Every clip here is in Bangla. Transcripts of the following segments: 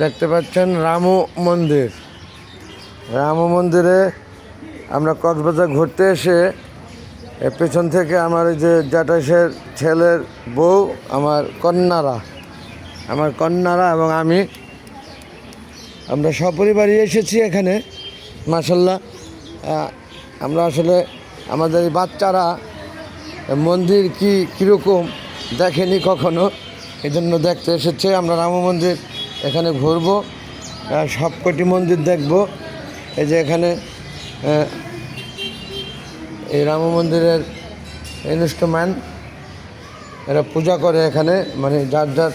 দেখতে পাচ্ছেন রামু মন্দির। রামু মন্দিরে আমরা কক্সবাজার ঘুরতে এসে পেছন থেকে আমার এই যে জ্যাঠাশের ছেলের বউ, আমার কন্যারা। আমার কন্যারা এবং আমি। আমরা সপরিবারই এসেছি এখানে মাসাল্লাহ আমরা আসলে আমাদের বাচ্চারা মন্দির কি কীরকম দেখেনি কখনো এই জন্য দেখতে এসেছে। আমরা রাম মন্দির এখানে ঘুরবো আর সব কটি মন্দির দেখব। এই যে এখানে এই রাম মন্দিরের ইনস্ট্রুমেন্ট এরা পূজা করে এখানে মানে যার যার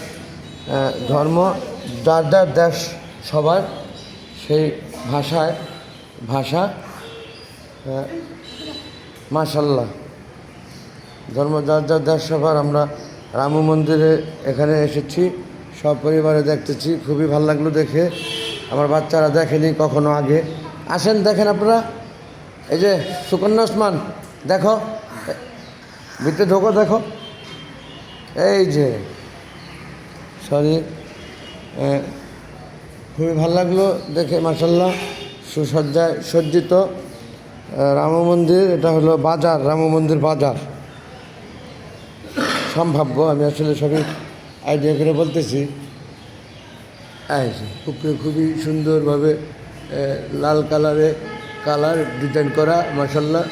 ধর্ম, যার যার দেশ, সবার, সেই ভাষায়, ভাষা মাশাল্লাহ। ধর্ম, যার যার দেশ, সবার, আমরা রাম মন্দিরে এখানে এসেছি। সব পরিবারে দেখতেছি, খুবই ভালো লাগল দেখে। আমার বাচ্চারা দেখেনি কখনো আগে। আসেন, দেখেন আপনারা। এই যে সুকন্যা ওসমান, দেখো। ভিতরে ঢোকো, দেখো। এই যে, সরি। খুবই ভালো লাগল দেখে মাসাল্লাহ সুসজ্জায় সজ্জিত। রাম মন্দির, এটা হলো বাজার, রাম মন্দির বাজার। সম্ভাব্য, আমি আসলে সবই আইডিয়া করে বলতেছি খুবই খুবই সুন্দরভাবে লাল কালারে কালার ডিজাইন করা মাসাল্লাহ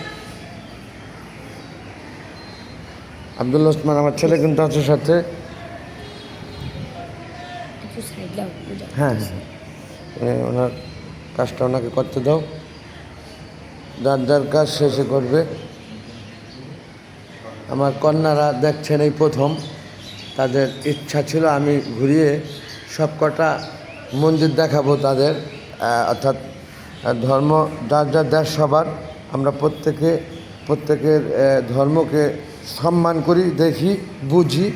আব্দুল ওসমান আমার ছেলে কিন্তু আছে সাথে। পূজা হ্যাঁ হ্যাঁ ওনার কাজটা ওনাকে করতে দাও। যার যার কাজ শেষে করবে। আমার কন্যারা দেখছেন এই প্রথম। তাদের ইচ্ছা ছিল আমি ঘুরিয়ে সব কটা মন্দির দেখাবো তাদের। অর্থাৎ ধর্ম, যার যার দেশ সবার, আমরা প্রত্যেকে, প্রত্যেকের ধর্মকে সম্মান করি, দেখি, বুঝি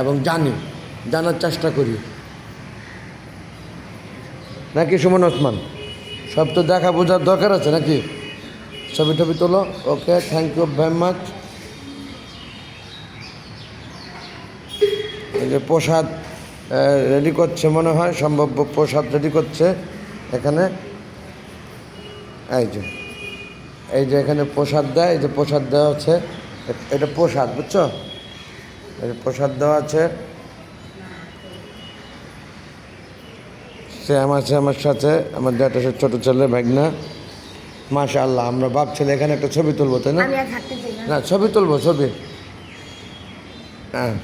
এবং জানি, জানার চেষ্টা করি। নাকি সুমন ওসমান? সব তো দেখা বোঝার দরকার আছে নাকি? ছবি টবি তোলো। Okay thank you very much যে প্রসাদ রেডি করছে মনে হয় সম্ভাব্য প্রসাদ রেডি করছে এখানে। এই যে এই যে এখানে প্রসাদ দেয় এই যে প্রসাদ দেওয়া হচ্ছে। এটা প্রসাদ বুঝছ? এই যে প্রসাদ দেওয়া আছে। সে আমার সে আমার সাথে আমার যেটা সে ছোটো ছেলে ভাগনা। মাশা আল্লাহ আমরা বাপ ছেলে এখানে একটা ছবি তুলবো তাই না। না ছবি তুলবো ছবি। হ্যাঁ।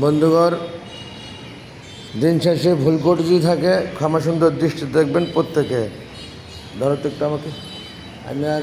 বন্ধুগর দিন শেষে ভুল করে যদি থাকে ক্ষমা সুন্দর দৃষ্টি দেখবেন প্রত্যেকে। ধরো তো একটু আমাকে। আমি আর